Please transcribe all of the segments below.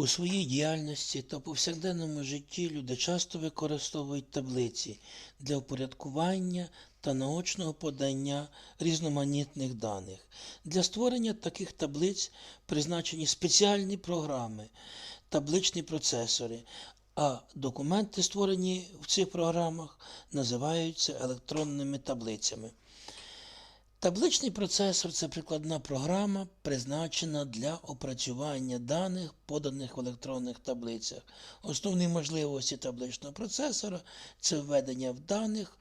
У своїй діяльності та повсякденному житті люди часто використовують таблиці для упорядкування та наочного подання різноманітних даних. Для створення таких таблиць призначені спеціальні програми, табличні процесори, а документи, створені в цих програмах, називаються електронними таблицями. Табличний процесор це прикладна програма, призначена для опрацювання даних, поданих в електронних таблицях. Основні можливості табличного процесора це введення в даних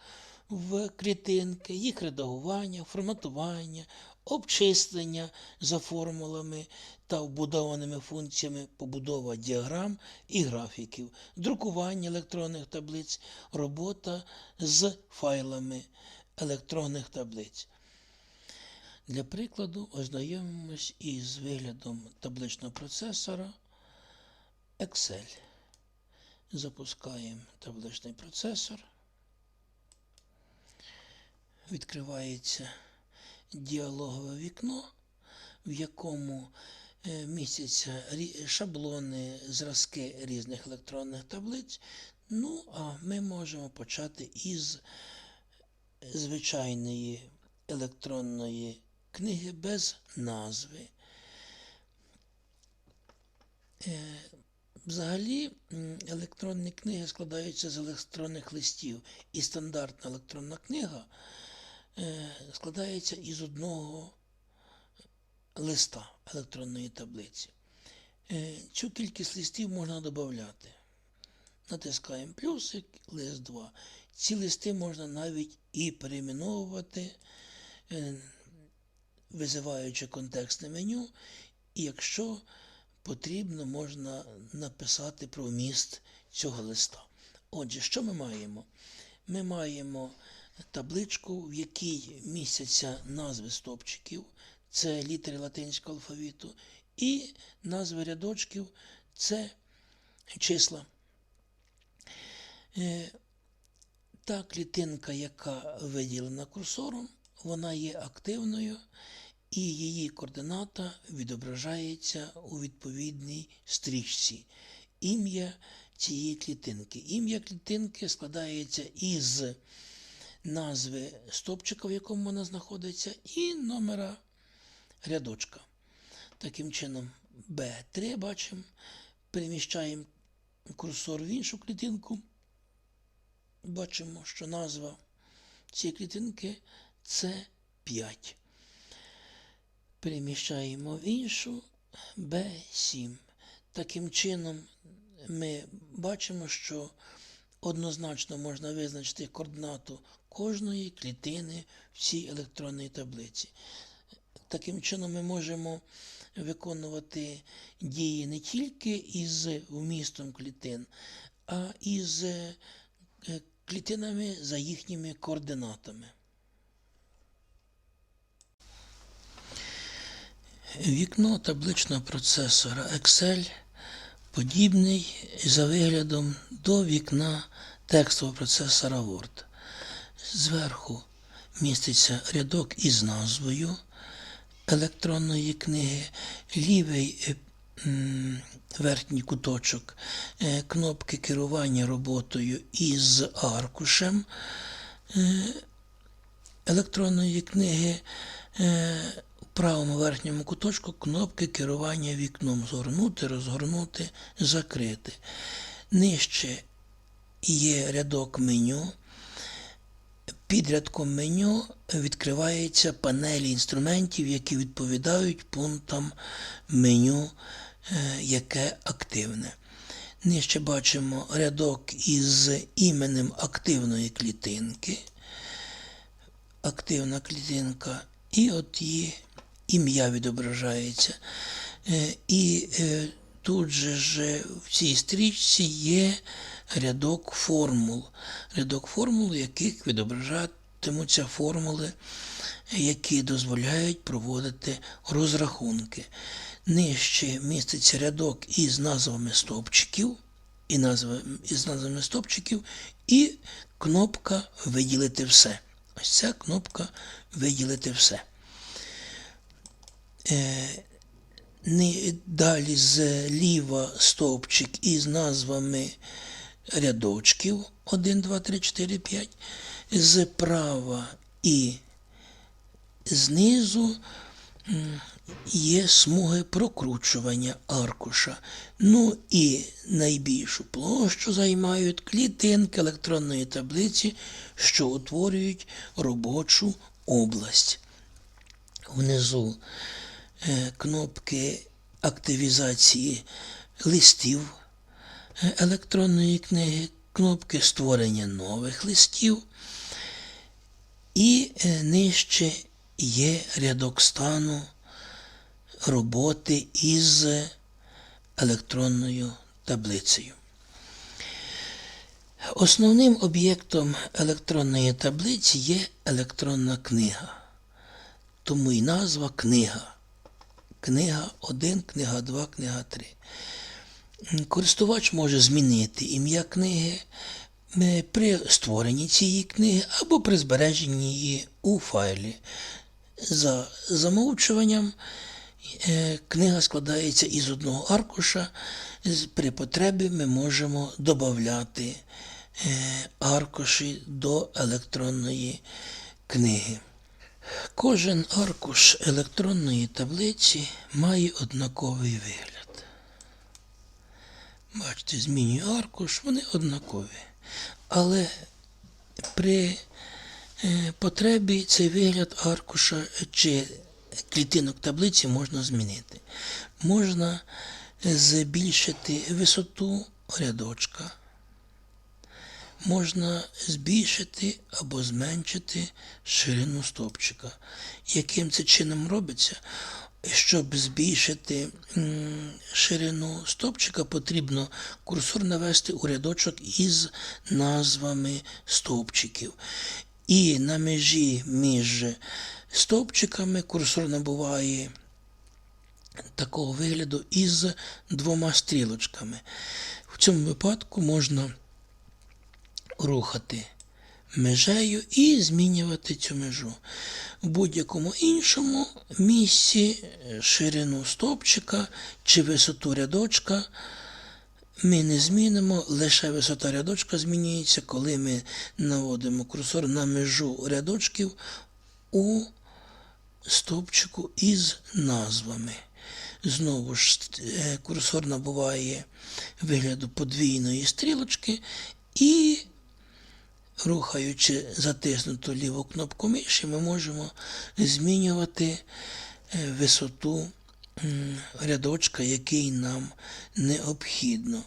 в клітинки, їх редагування, форматування, обчислення за формулами та вбудованими функціями, побудова діаграм і графіків, друкування електронних таблиць, робота з файлами електронних таблиць. Для прикладу ознайомимось із виглядом табличного процесора Excel. Запускаємо табличний процесор. Відкривається діалогове вікно, в якому е, містяться шаблони, зразки різних електронних таблиць. Ну, а ми можемо почати із звичайної електронної книги без назви. Е, Взагалі, електронні книги складаються з електронних листів, і стандартна електронна книга е, складається із одного листа електронної таблиці. Е, Цю кількість листів можна додати. Натискаємо плюсик, лист 2. Ці листи можна навіть і перейменовувати, визиваючи контекстне меню, і якщо потрібно, можна написати про вміст цього листа. Отже, що ми маємо? Ми маємо табличку, в якій містяться назви стопчиків, це літери латинського алфавіту, і назви рядочків це числа. Е, Та клітинка, яка виділена курсором, вона є активною, і її координата відображається у відповідній стрічці. Ім'я цієї клітинки. Ім'я клітинки складається із назви стопчика, в якому вона знаходиться, і номера рядочка. Таким чином, B3 бачимо, переміщаємо курсор в іншу клітинку. Бачимо, що назва цієї клітинки це 5. Переміщаємо в іншу B7. Таким чином, ми бачимо, що однозначно можна визначити координату кожної клітини в цій електронній таблиці. Таким чином, ми можемо виконувати дії не тільки із вмістом клітин, а і з е, клітинами за їхніми координатами. Вікно табличного процесора Excel подібний за виглядом до вікна текстового процесора Word. Зверху міститься рядок із назвою електронної книги, лівий е, верхній куточок е, кнопки керування роботою із аркушем е, електронної книги. Правому верхньому куточку кнопки керування вікном згорнути, розгорнути, закрити. Нижче є рядок меню. Під рядком меню відкривається панель інструментів, які відповідають пунктам меню, е, яке активне. Нижче бачимо рядок із іменем активної клітинки. Активна клітинка, і от її ім'я відображається. Е, І е, тут же ж в цій стрічці є рядок формул. Рядок формул, яких відображатимуться формули, які дозволяють проводити розрахунки. Нижче міститься рядок із назвами стовпчиків, і назва, із назвами стовпчиків, і кнопка Виділити все. Ось ця кнопка Виділити все. Е, далі зліва стовпчик із назвами рядочків 1, 2, 3, 4, 5, зправа і знизу є смуги прокручування аркуша. Ну і найбільшу площу займають клітинки електронної таблиці, що утворюють робочу область. Внизу кнопки активізації листів е, електронної книги, кнопки створення нових листів. І е, нижче є рядок стану роботи із електронною таблицею. Основним об'єктом електронної таблиці є електронна книга. Тому і назва книга. Книга 1, книга 2, книга 3. Користувач може змінити ім'я книги е, при створенні цієї книги або при збереженні її у файлі. За замовчуванням е, книга складається із одного аркуша. При потребі ми можемо додати аркуші до електронної книги. Кожен аркуш електронної таблиці має однаковий вигляд. Бачите, змінюю аркуш, вони однакові. Але при е, потребі цей вигляд аркуша чи клітинок таблиці можна змінити. Можна збільшити висоту рядочка, можна збільшити або зменшити ширину стовпчика. Яким це чином робиться? Щоб збільшити ширину стовпчика, потрібно курсор навести у рядочок із назвами стовпчиків. І на межі між стовпчиками курсор набуває такого вигляду із двома стрілочками. В цьому випадку можна рухати межею і змінювати цю межу. В будь-якому іншому місці е, ширину стовпчика чи висоту рядочка ми не змінимо, лише висота рядочка змінюється, коли ми наводимо курсор на межу рядочків у стовпчику із назвами. Знову ж е, курсор набуває вигляду подвійної стрілочки і, рухаючи затиснуту ліву кнопку миші, ми можемо змінювати е, висоту рядочка, який нам необхідно.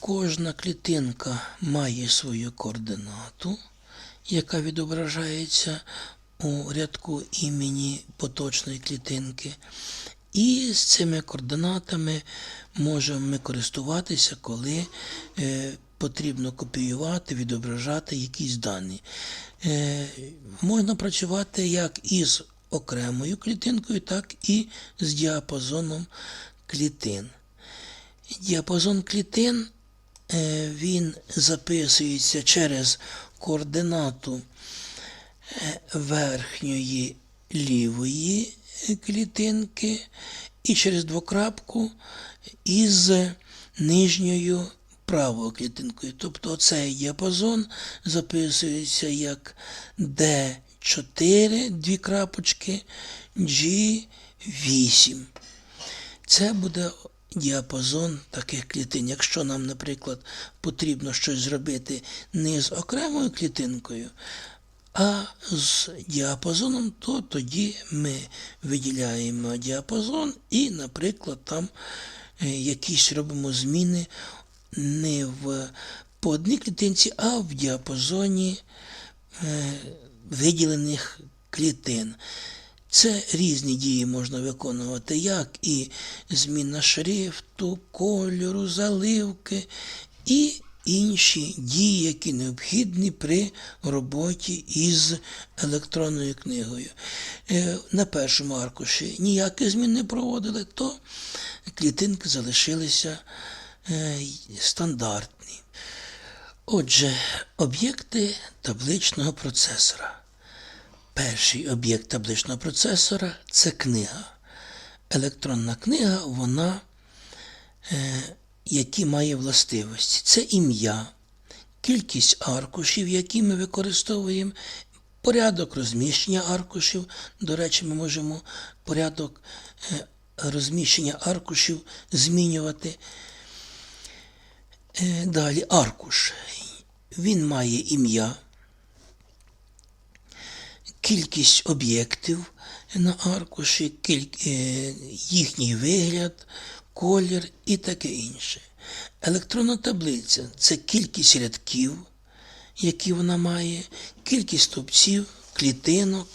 Кожна клітинка має свою координату, яка відображається у рядку імені поточної клітинки. І з цими координатами можемо ми користуватися, коли е, потрібно копіювати, відображати якісь дані. Е, можна працювати як із окремою клітинкою, так і з діапазоном клітин. Діапазон клітин е, він записується через координату е, верхньої лівої клітинки і через двокрапку із нижньою правою клітинкою. Тобто цей діапазон записується як D4, дві крапочки, G8. Це буде діапазон таких клітин. Якщо нам, наприклад, потрібно щось зробити не з окремою клітинкою, а з діапазоном, то тоді ми виділяємо діапазон і, наприклад, там е, якісь робимо зміни не в по одній клітинці, а в діапазоні е, виділених клітин. Це різні дії можна виконувати, як і зміна шрифту, кольору, заливки і інші дії, які необхідні при роботі із електронною книгою. Е, На першому аркуші ніякі змін не проводили, то клітинки залишилися стандартні. Отже, об'єкти табличного процесора. Перший об'єкт табличного процесора це книга. електронна книга, вона е, які має властивості. Це ім'я, кількість аркушів, які ми використовуємо, порядок розміщення аркушів. До речі, ми можемо порядок е, розміщення аркушів змінювати. Е, Далі аркуш. Він має ім'я, кількість об'єктів на аркуші, е, їхній вигляд, колір і таке інше. Електронна таблиця це кількість рядків, які вона має, кількість стовпців, клітинок,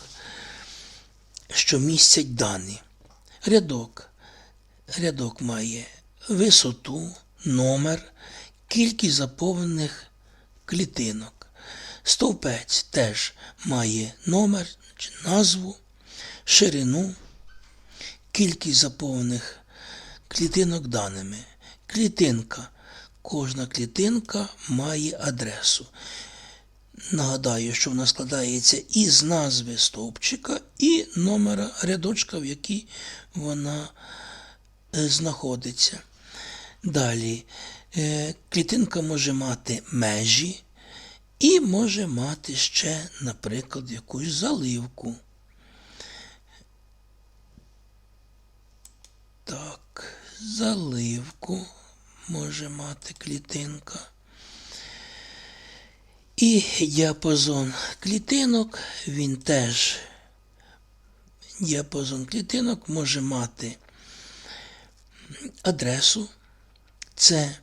що містять дані. Рядок. Рядок має висоту, номер, кількість заповнених клітинок. Стовпець теж має номер назву, ширину, кількість заповнених клітинок даними. Клітинка. Кожна клітинка має адресу. Нагадаю, що вона складається із назви стовпчика і номера рядочка, в якій вона е, знаходиться. Далі е, клітинка може мати межі і може мати ще, наприклад, якусь заливку. Так, заливку може мати клітинка. І діапазон клітинок, він теж діапазон клітинок може мати адресу. Це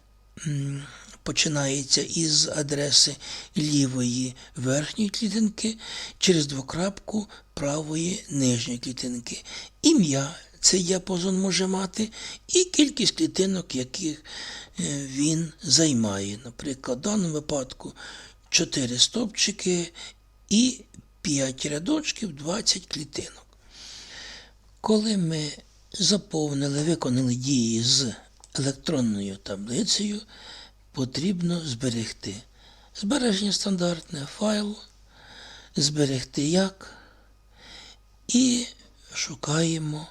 починається із адреси лівої верхньої клітинки через двокрапку правої нижньої клітинки. Ім'я цей діапазон може мати і кількість клітинок, яких е, він займає. Наприклад, в даному випадку 4 стопчики і 5 рядочків, 20 клітинок. Коли ми заповнили, виконали дії з електронною таблицею, потрібно зберегти. Збереження стандартне файл, зберегти як і шукаємо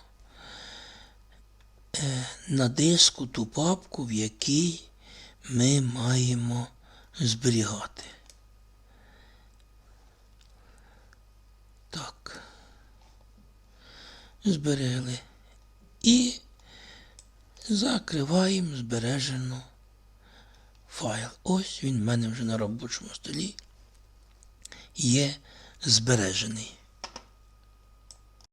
е, на диску ту папку, в якій ми маємо зберігати. Так. Зберегли. І закриваємо збережену файл. Ось він в мене вже на робочому столі є збережений.